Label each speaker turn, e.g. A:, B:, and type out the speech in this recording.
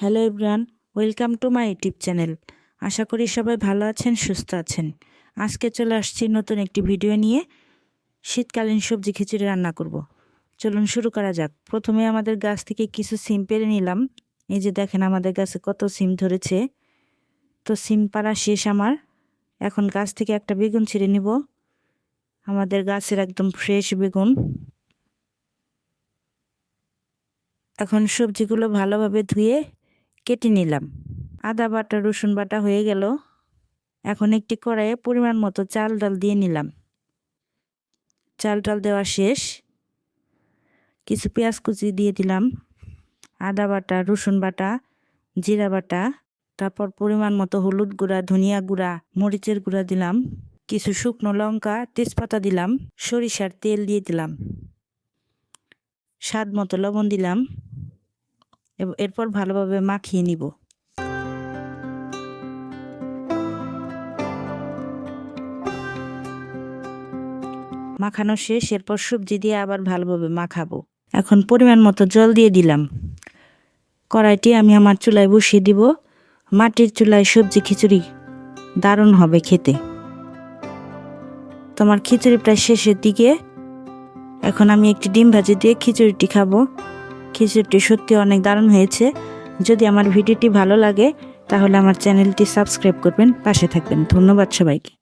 A: Hello everyone, welcome to my YouTube channel. আশা করি সবাই ভালো আছেন, সুস্থ আছেন। আজকে চলে আসছি নতুন একটি ভিডিও নিয়ে। শীতকালীন সবজি খিচুড়ি রান্না করব। চলুন শুরু করা যাক। প্রথমে আমাদের গাছ থেকে কিছু সিম পেরে নিলাম। এই যে দেখেন, আমাদের গাছে কত সিম ধরেছে। তো সিম পাড়া শেষ আমার। এখন গাছ থেকে একটা বেগুন ছিঁড়ে নিব। আমাদের গাছের একদম ফ্রেশ বেগুন। এখন সবজিগুলো ভালোভাবে ধুয়ে কেটে নিলাম। আদা বাটা, রসুন বাটা হয়ে গেল। এখন একটি কড়াইয়ে পরিমাণ মতো চাল ডাল দিয়ে নিলাম। চাল ডাল দেওয়া শেষ। কিছু পেঁয়াজ কুচি দিয়ে দিলাম। আদা বাটা, রসুন বাটা, জিরা বাটা, তারপর পরিমাণ মতো হলুদ গুঁড়া, ধনিয়া গুঁড়া, মরিচের গুঁড়া দিলাম। কিছু শুকনো লঙ্কা, তেজপাতা দিলাম। সরিষার তেল দিয়ে দিলাম। স্বাদ মতো লবণ দিলাম। এরপর ভালোভাবে মাখিয়ে নিব। মাখানো শেষ, এরপর সবজি দিয়ে আবার ভালোভাবে মাখাবো। এখন পরিমাণ মতো জল দিয়ে দিলাম। কড়াইটি আমি আমার চুলায় বসিয়ে দিব। মাটির চুলায় সবজি খিচুড়ি দারুণ হবে খেতে। তোমার খিচুড়ি প্রায় শেষের দিকে। এখন আমি একটি ডিম ভাজি দিয়ে খিচুড়িটি খাব। খিচুড়িটি সত্যি অনেক দারুণ হয়েছে। যদি আমার ভিডিওটি ভালো লাগে, তাহলে আমার চ্যানেলটি সাবস্ক্রাইব করবেন, পাশে থাকবেন। ধন্যবাদ সবাইকে।